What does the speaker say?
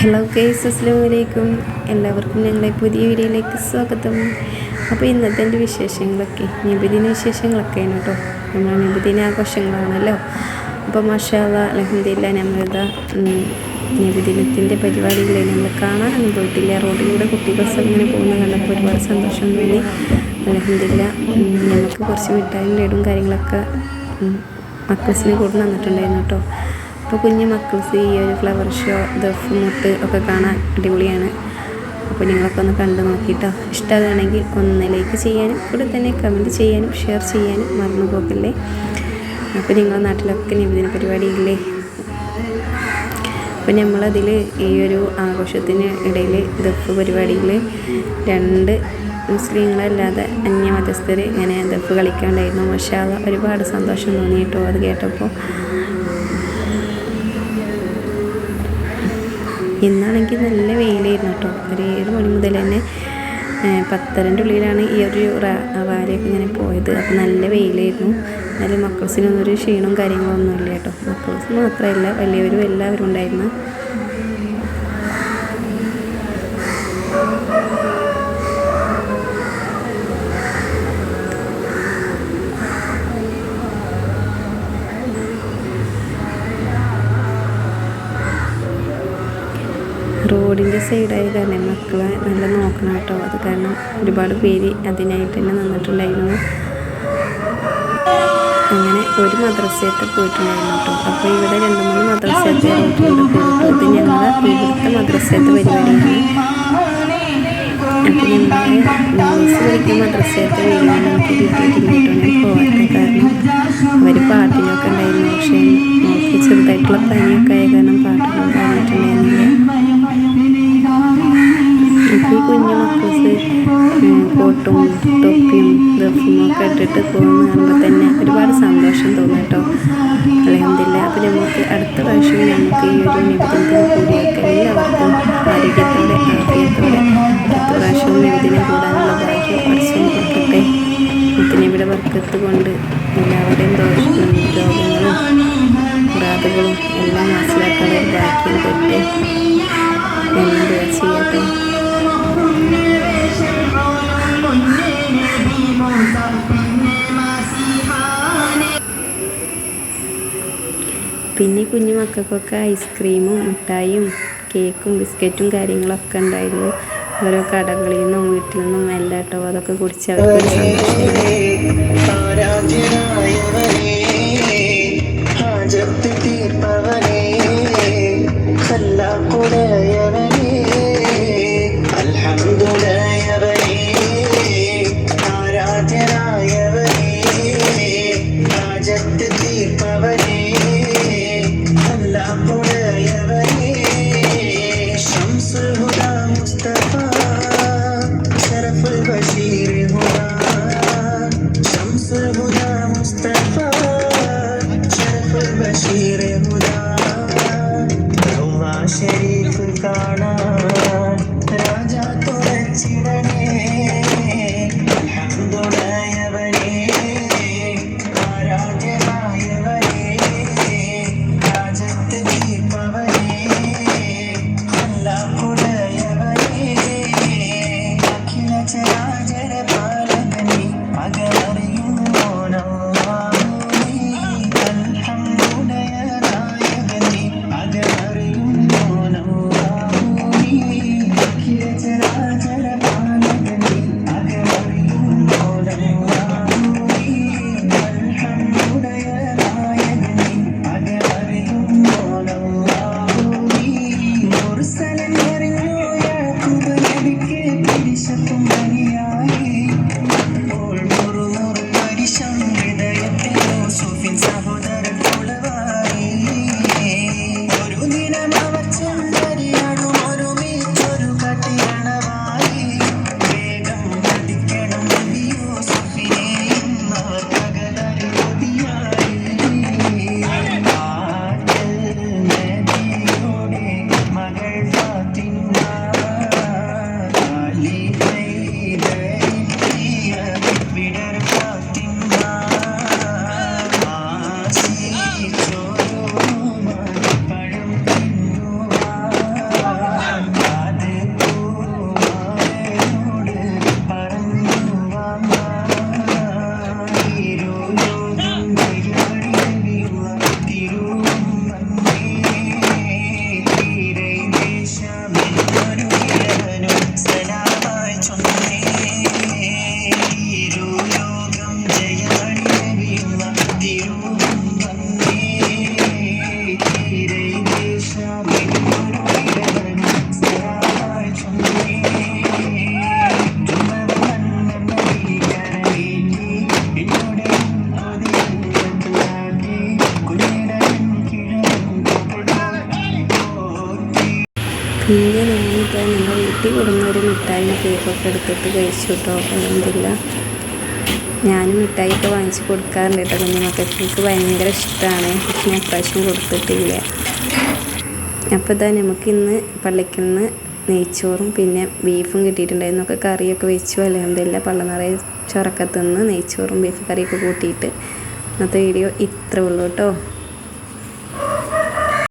Hello case അസ്ലാം വലൈക്കും എല്ലാവർക്കും ഞങ്ങളെ പുതിയ വീഡിയോയിലേക്ക് സ്വാഗതം. അപ്പോൾ ഇന്നത്തെ എന്റെ വിശേഷങ്ങളൊക്കെ നിബിദിന വിശേഷങ്ങളൊക്കെയാണ് കേട്ടോ. നമ്മൾ നിബിദിന ആഘോഷങ്ങളാണല്ലോ. അപ്പോൾ മഷാല അലഹമില്ല നമ്മളിതാ നിബിദിനത്തിന്റെ പരിപാടികളെ നമ്മൾ കാണാനൊന്നും പോയിട്ടില്ല. റോഡിലൂടെ കുട്ടി ബസ് ഇങ്ങനെ പോകുന്ന കണ്ടപ്പോൾ ഒരുപാട് സന്തോഷം തോന്നി. അലഹമില്ല നമുക്ക് കുറച്ച് മിഠായും ലഡും കാര്യങ്ങളൊക്കെ മക്കൾസിന് കൂടെ തന്നിട്ടുണ്ടായിരുന്നു കേട്ടോ. അപ്പോൾ കുഞ്ഞു മക്കൾസ് ഈ ഒരു ഫ്ലവർ ഷോ ദഫ് മുട്ട് ഒക്കെ കാണാൻ അടിപൊളിയാണ്. അപ്പോൾ നിങ്ങളൊക്കെ ഒന്ന് കണ്ടു നോക്കിയിട്ടോ ഇഷ്ടമാണെങ്കിൽ ഒന്ന് ലൈക്ക് ചെയ്യാനും കൂടെ തന്നെ കമന്റ് ചെയ്യാനും ഷെയർ ചെയ്യാനും മറന്നു പോകല്ലേ? അപ്പോൾ നിങ്ങളുടെ നാട്ടിലൊക്കെ നിബിദിന പരിപാടിയില്ലേ? അപ്പോൾ നമ്മളതിൽ ഈ ഒരു ആഘോഷത്തിന് ഇടയിൽ ദഫ് പരിപാടിയിൽ രണ്ട് മുസ്ലിങ്ങളല്ലാതെ അന്യമതസ്ഥർ ഇങ്ങനെ ദഫ് കളിക്കാണ്ടായിരുന്നു. പക്ഷേ അത് ഒരുപാട് സന്തോഷം തോന്നിയിട്ടോ അത് കേട്ടപ്പോൾ ഇന്നാണെങ്കിൽ നല്ല വെയിലായിരുന്നു കേട്ടോ. ഒരു ഏഴ് മണി മുതൽ തന്നെ പത്തരന്റെ ഉള്ളിലാണ് ഈ ഒരു റാലിയൊക്കെ ഇങ്ങനെ പോയത്. അപ്പോൾ നല്ല വെയിലായിരുന്നു. എന്നാലും മക്കൾസിനൊന്നും ഒരു ക്ഷീണവും കാര്യങ്ങളൊന്നും ഇല്ല കേട്ടോ. മക്കൾസ് മാത്രമല്ല വലിയവരും എല്ലാവരും ഉണ്ടായിരുന്നു. സൈഡായ തന്നെ മക്കളെ നല്ല നോക്കണം കേട്ടോ. അത് കാരണം ഒരുപാട് പേര് അതിനായിട്ട് തന്നെ നിന്നിട്ടുണ്ടായിരുന്നു. അങ്ങനെ ഒരു മദ്രസയൊക്കെ പോയിട്ടുണ്ടായിരുന്നു കേട്ടോ. അപ്പോൾ ഇവിടെ രണ്ട് മൂന്ന് മദ്രസയൊക്കെ റോട്ടിലൂടെ പോയിട്ട് ഇത് ഞങ്ങൾ ഇവിടുത്തെ പരിപാടിയാണ്. അപ്പോൾ ഞങ്ങൾ കാരണം അവർ പാട്ടിനൊക്കെ ഉണ്ടായിരുന്നു. പക്ഷേ ചെറുതായിട്ടുള്ള പനിയൊക്കെ ആയ കാരണം പാട്ടൊന്നും പാടിയിട്ടുണ്ടായിരുന്നില്ല കുഞ്ഞു മക്കൾസ് കോട്ടും തൊപ്പിയും ദഫും ഒക്കെ ഇട്ടിട്ട് പോകുന്ന കാണുമ്പോൾ തന്നെ ഒരുപാട് സന്തോഷം തോന്നും കേട്ടോ. അലഹമില്ല അപ്പോൾ നമുക്ക് അടുത്ത പ്രാവശ്യം നമുക്ക് ഈ ഒരു നിബന്ധനത്തിന് കൂടിയൊക്കെ എല്ലാവർക്കും ആരോഗ്യത്തോടെ ആരോഗ്യത്തോടെ അടുത്ത പ്രാവശ്യം നിബന്ധന കൂടാനുള്ള ഭാഗ്യം പഠിച്ചും കൊടുക്കട്ടെ. മുത്തിനിവിടെ വർക്കത്ത് കൊണ്ട് എല്ലാവരുടെയും ദോഷങ്ങളും രോഗങ്ങളും മുറാദുകളും എല്ലാം മനസ്സിലാക്കാനുള്ള ഭാഗ്യം തൊട്ട് എന്ത് ചെയ്യട്ടെ. പിന്നെ കുഞ്ഞു മക്കൾക്കൊക്കെ ഐസ്ക്രീമും മിഠായിയും കേക്കും ബിസ്ക്കറ്റും കാര്യങ്ങളൊക്കെ ഉണ്ടായിരുന്നു. ഓരോ കടകളിൽ നിന്നും വീട്ടിൽ നിന്നും എല്ലാം കേട്ടോ. അതൊക്കെ കുടിച്ച് അവർക്ക് காணா പിന്നെ ഞാനിപ്പോൾ നമ്മുടെ വീട്ടിൽ കൊടുന്ന ഒരു മിഠായി കേക്കൊക്കെ എടുത്തിട്ട് കഴിച്ചു കേട്ടോ. അല്ലെങ്കില്ല ഞാനും മിഠായിയൊക്കെ വാങ്ങിച്ച് കൊടുക്കാറുണ്ട് കേട്ടോ. കുഞ്ഞു മക്കൾക്ക് എനിക്ക് ഭയങ്കര ഇഷ്ടമാണ്. പക്ഷെ ഞാൻ പ്രാവശ്യം കൊടുത്തിട്ടില്ല. അപ്പോൾ ഇതാ നമുക്ക് ഇന്ന് പള്ളിക്കിൽ നിന്ന് നെയ്ച്ചോറും പിന്നെ ബീഫും കിട്ടിയിട്ടുണ്ടായിരുന്നു. ഒക്കെ കറിയൊക്കെ വെച്ചു. അലഹമില്ല പള്ള നിറയെ ചൊറക്കത്തുനിന്ന് തിന്ന് നെയ്ച്ചോറും ബീഫ് കറിയൊക്കെ കൂട്ടിയിട്ട് ഇന്നത്തെ വീഡിയോ ഇത്രേ ഉള്ളൂ കേട്ടോ.